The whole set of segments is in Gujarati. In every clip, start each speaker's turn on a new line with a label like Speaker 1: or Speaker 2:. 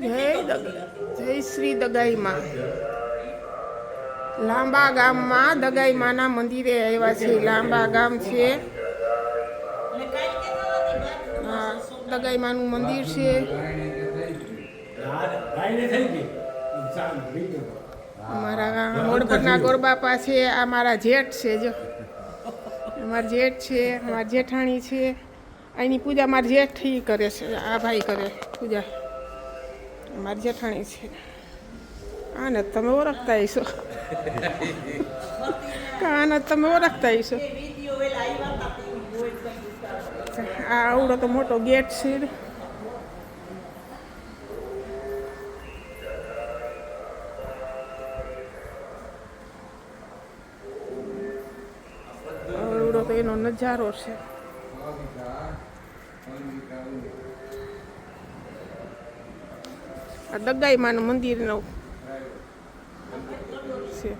Speaker 1: જય જય શ્રી દગાઈમાં લાંબા ગામમાં દગાઈમાના મંદિરે આવ્યા છે. લાંબા ગામ છે. દગાઈમાનું મંદિર છે. અમારા મોડપરના ગોરબાપા છે. આ મારા જેઠ છે, જો. અમારા જેઠ છે, અમારા જેઠાણી છે અહીંની પૂજા મારા જેઠ કરે છે, આ ભાઈ કરે પૂજા. મારી જેઠાણી છે. આને તમે ઓળખતા હશો. આને તમે ઓળખતા હશો. આ આવડો તો મોટો ગેટ છે. તો એનો નજારો છે. આ દગાઈમાનું મંદિરનો છે.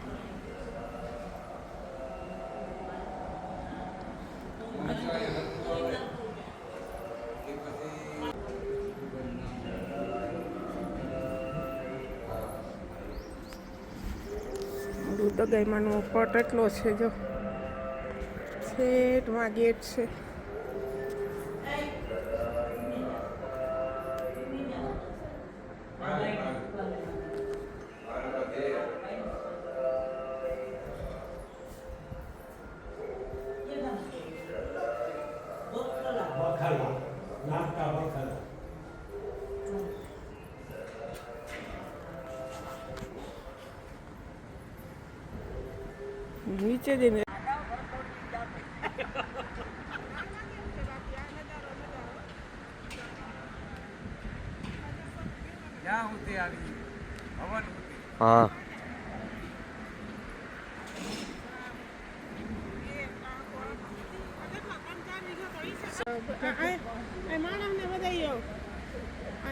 Speaker 1: દગાઈ દગાઈમાનો પટ એટલો છે જો. છેટમાં ગેટ છે
Speaker 2: બખાલા નાસ્તા બખાલા
Speaker 1: નીચે જઈને
Speaker 3: ક્યાં સુધી આવી હવન સુધી
Speaker 4: હા
Speaker 1: માણસને બધાય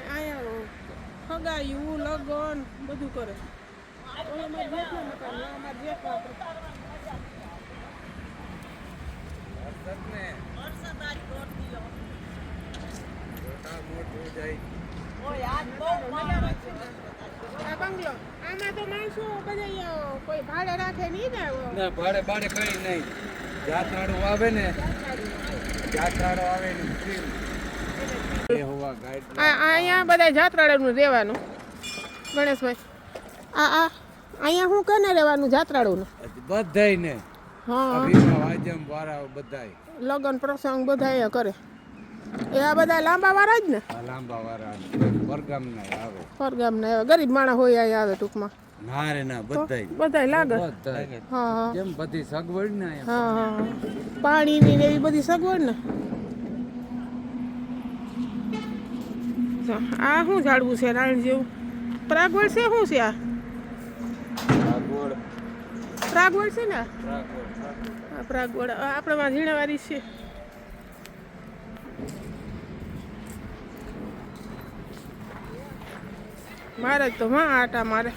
Speaker 1: અહીંયા ફગાયું લગન બધું કરે ઓલા મારા જેઠના મકાન, આ મારા જેઠના મકાન.
Speaker 3: હર્ષદને મોટા મોટું જાય
Speaker 1: આ બંગલો આમાં તો માણસો બધા કોઈ ભાડે રાખે નહીં ને
Speaker 3: ભાડે ભાડે કઈ નહીં. જાત્રાળુ આવે ને જાત્રાળુ આવે ને
Speaker 1: અહીંયા બધા જાત્રાળુનું રહેવાનું. ગણેશભાઈ. આ આ અહીંયા હું કને રહેવાનું જાત્રાળુનું?
Speaker 3: બધાય ને
Speaker 1: હા
Speaker 3: આજમ વાળા બધાય.
Speaker 1: લગન પ્રસંગ બધા અહીંયા કરે. એ આ બધા લાંબા વાળા જ ને?
Speaker 3: લાંબા વાળા પરગામ ના આવે.
Speaker 1: પરગામના આવે ગરીબ માણસ હોય અહીંયા આવે ટૂંકમાં.
Speaker 3: ના રે ના બધાય.
Speaker 1: બધાય લાગે? હા હા.
Speaker 3: જેમ બધી સગવડ ને.
Speaker 1: હા હા પાણીની ને એવી બધી સગવડ ને? આ શું ઝાડવું છે રાણ જેવું? પ્રાગવડ છે શું છે આ? પ્રાગવડ છે ને?
Speaker 3: સગવડ.
Speaker 1: પ્રાગવડ આપણે માં ઝીણાવાળી છે. મારે તો માં આટા મારે.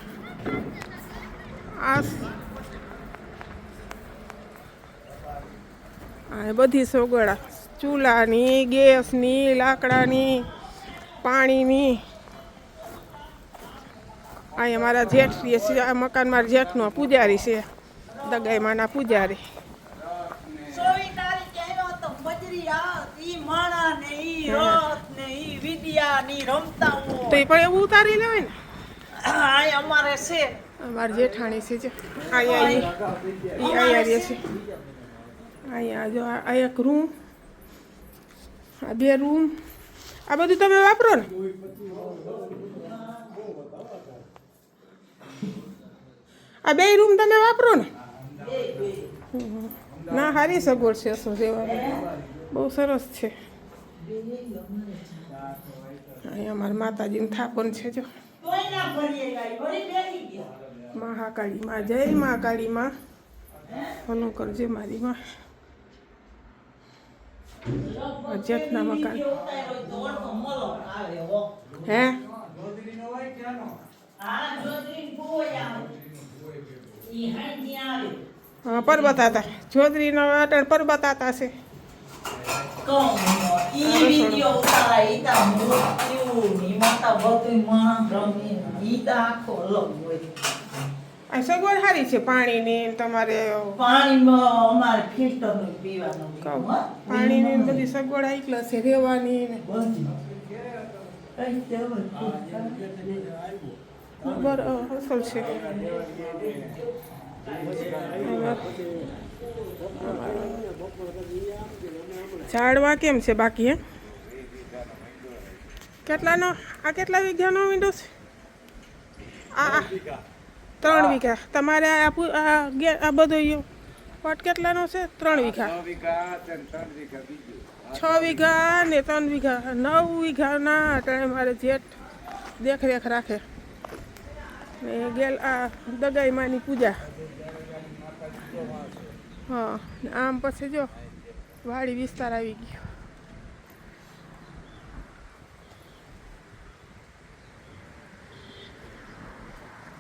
Speaker 1: આ બધી સગવડા ચૂલાની ગેસની લાકડાની પાણીની. અહીંયા મારા જેઠ છે મકાન મારા જેઠનો પૂજારી છે. દગાઈ માના પૂજારી
Speaker 4: તો
Speaker 1: એ પણ એવું ઉતારી લેવાય ને?
Speaker 4: અમારે છે.
Speaker 1: અમારે જેઠાણી છે જો. અહીંયા અહીંયા રહે છે. અહીંયા જો આ એક રૂમ. આ બે રૂમ. આ બધું તમે વાપરો ને? આ બે રૂમ તમે વાપરો ને. ના, હારી સગવડ છે શું રહેવાની બહુ સરસ છે. અહીંયા મારા માતાજીનું થાપણ છે જો. મહાકાળી માં, જય મહાકાળી માં. ફોલો કરજે મારી માં. જેઠના મકાન.
Speaker 4: હો.
Speaker 1: હે પરબતા હતા જોદરીનો અટણ પર્વત હતા છે. સગવડ સારી છે પાણીની ને તમારે. પાણીની બધી સગવડ આઈકલ છે રહેવાની બરાબર અસલ છે. ઝાડવા કેમ છે બાકી હે? કેટલાનો? આ કેટલા વીઘાનો વિન્ડો છે? આ ત્રણ વીઘા. તમારે આ બધો પટ કેટલાનો છે? ત્રણ વીઘા.
Speaker 3: છ વીઘા
Speaker 1: ને ત્રણ વીઘા નવ વીઘાના અટાણે મારે જેઠ દેખરેખ રાખે. ને ગેલ આ દગાઈ માની પૂજા. હા, આમ પછી જો, વાડી વિસ્તાર આવી ગયો.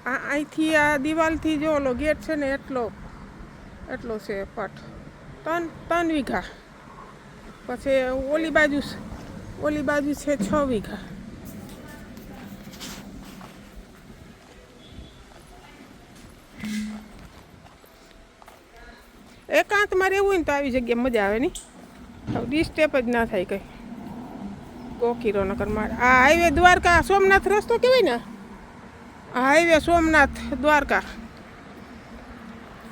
Speaker 1: આ અહીંથી આ દિવાલથી જો ઓલો ગેટ છે ને, એટલો એટલો છે પટ. ત્રણ ત્રણ વીઘા. પછી ઓલી બાજુ ઓલી બાજુ છે છ વીઘા. એકાંતમાં રહેવું હોય ને તો આવી જગ્યા મજા આવે નહીં. ડિસ્ટેપ જ ના થાય કંઈ. કોકીરો નગર મારે આ હાઈવે દ્વારકા સોમનાથ રસ્તો કહેવાય ને? આ હાઈવે સોમનાથ દ્વારકા.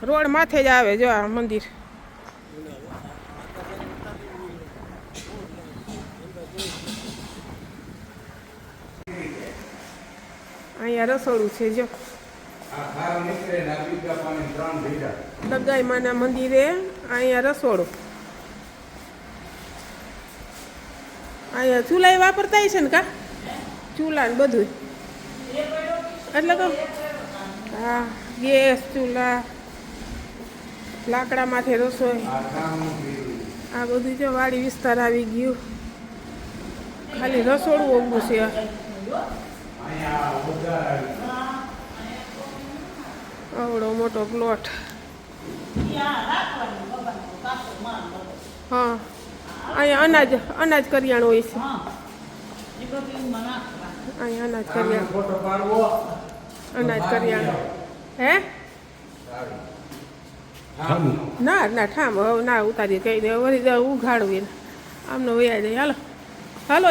Speaker 1: રોડ માથે જ આવે જો આ મંદિર. અહીંયા રસોડું છે જો. દગાઈ માના મંદિરે. અહીંયા રસોડું. અહીંયા ચૂલાઈ વાપરતા છે ને કા? ચૂલા ને બધું એટલે તો હા, ગેસ, ચૂલા, લાકડામાંથી રસોઈ.
Speaker 3: આ
Speaker 1: બધું જો વાડી વિસ્તાર આવી ગયું. ખાલી રસોડું ઓગું છે. આવડો મોટો પ્લોટ હા. અહીંયા અનાજ અનાજ કરિયાણું હોય છે. અહીંયા અનાજ કરિયાણું. અનાજ કરિયાણું. હે. ના ના ઠામ. હવે ના ઉતારી કહી દે. વળી દે ઉઘાડવું એને. આમનો વયા જાય હાલો. હાલો.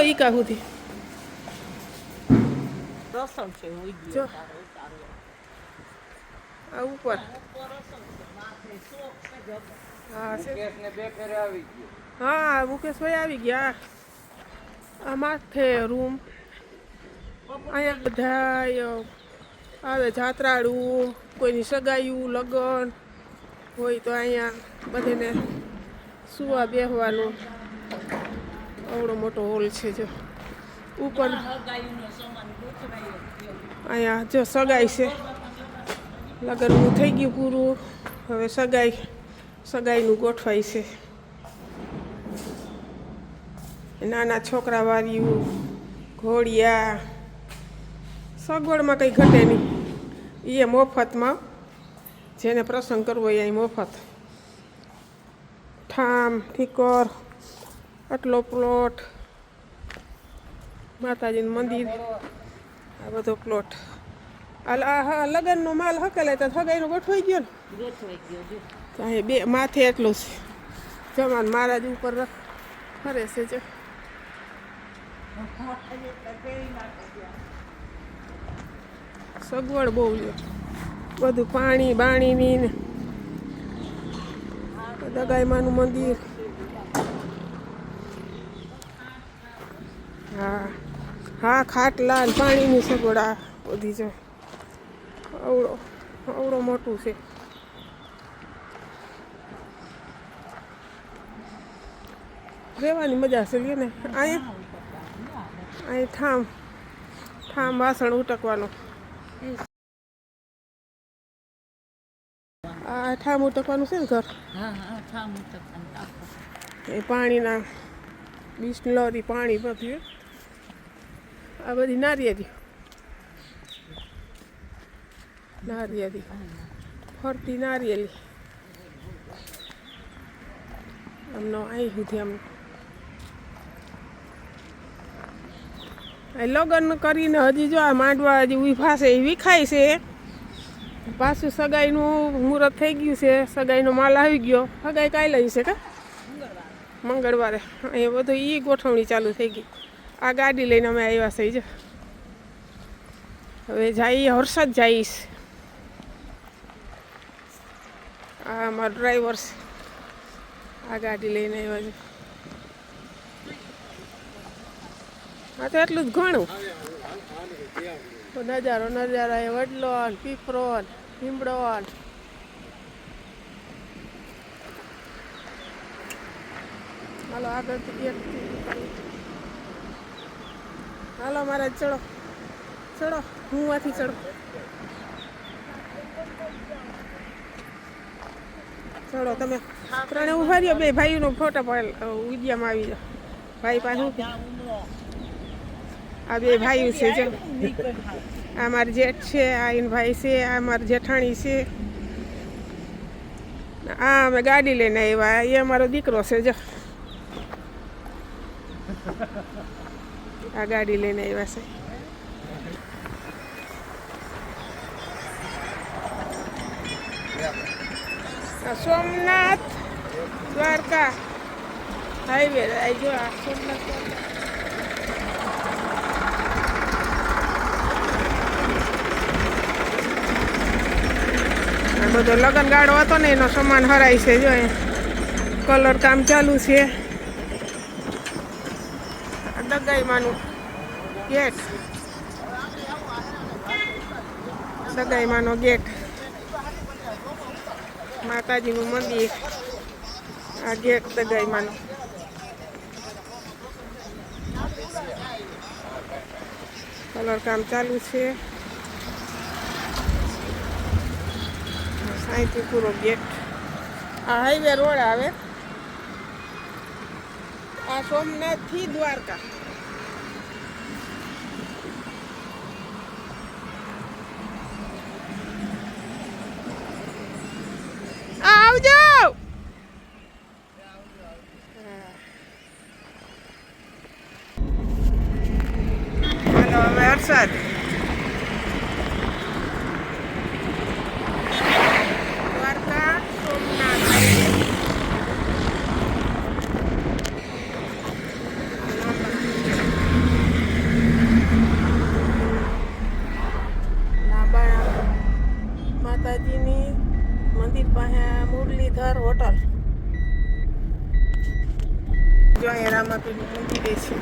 Speaker 4: ગયો
Speaker 1: આ ઉપર. હા હા મુકેશભાઈ આવી ગયા. આ માથે રૂમ. અહીંયા બધા આવે જાત્રાળું કોઈની સગાયું લગ્ન હોય તો અહીંયા બધાને સુવા બેહવાનું. આવડો મોટો હોલ છે જો. ઉપર. અહીંયા જો સગાઈ છે. લગ્નનું થઈ ગયું પૂરું. હવે સગાઈ સગાઈનું ગોઠવાય છે. નાના છોકરા વાળ્યું ઘોડિયા, સગવડમાં કંઈ ઘટે નહીં. એ મફતમાં જેને પ્રસંગ કરવો એ મફત. ઠામ, ઠીકર, આટલો પ્લોટ, માતાજીનું મંદિર, આ બધો પ્લોટ. આ લગ્નનો માલ હકેલાય તો થગાઈનો ગોઠવાઈ ગયો ને.
Speaker 4: ગોઠવાઈ ગયો
Speaker 1: તો બે માથે એટલું છે. જમાન મહારાજ ઉપર રખ- ફરે છે જો. સગવડ બહુ બધું પાણી બાણીની ને દગાઈમાનું મંદિર. હા હા, ખાટલા પાણીની સગવડ આ બધી છે અવળો અવળો મોટું છે. રહેવાની મજા છે લે ને. અહીંયા અહીં ઠામ ઠામ વાસણ ઉટકવાનું. આ ઠામ ઉટકવાનું છે ને ઘર? એ પાણીના બિસ્લરી પાણી બધું. આ બધી નારિયેરી નારિયેરી ફરતી નારિયેલી આમનો અહીં સુધી આમ લગ્ન કરીને હજી જો આ માંડવા હજી ઊભા છે એ વિખાય છે. પાછું સગાઈનું મુહૂર્ત થઈ ગયું છે. સગાઈનો માલ આવી ગયો. સગાઈ કાલે છે કે? મંગળવારે. અહીંયા બધું એ ગોઠવણી ચાલુ થઈ ગઈ. આ ગાડી લઈને અમે આવ્યા છે જો. હવે જઈએ હર્ષદ જઈશ આ અમારો ડ્રાઈવર છે. આ ગાડી લઈને આવ્યા છે. હા, તો એટલું જ ઘણું. નજારો નજારો એ વડલો પીપરો લીમડો હાલો, આગળથી હાલો, મારા ચડો. ચડો, હું આથી ચડો? ચડો તમે. ત્રણે ઊભા રહ્યો, બે ભાઈનો ફોટો વિડીયામાં આવી જાઓ ભાઈ પાછું આ બે ભાઈઓ છે, જો. આ મારા જેઠ છે, આ એન ભાઈ છે, આ મારા જેઠાણી છે. આ અમે ગાડી લઈને આવ્યા, એ અમારો દીકરો છે, જો. આ ગાડી લઈને આવ્યા છે. સોમનાથ દ્વારકા હાઈવે આવી જો આ સોમનાથ દ્વારકા. બધો લગન ગાળો હતો ને એનો સામાન હરાય છે, જો કલર કામ ચાલુ છે. દગાઈમાનું ગેટ. દગાઈમાનો ગેટ. માતાજીનું મંદિર. આ ગેટ દગાઈમાનો. કલર કામ ચાલુ છે. અહીંથી પૂરો ગેટ આ હાઈવે રોડ આવે. આ સોમનાથથી દ્વારકા. આવજો હાલો હવે હર્ષદ દ્વારકા સોમનાથ લાંબા માતાજીની મંદિર પાસે મુરલીધર હોટલ. જો અહીંયા રામાપીરનું મંદિર છે.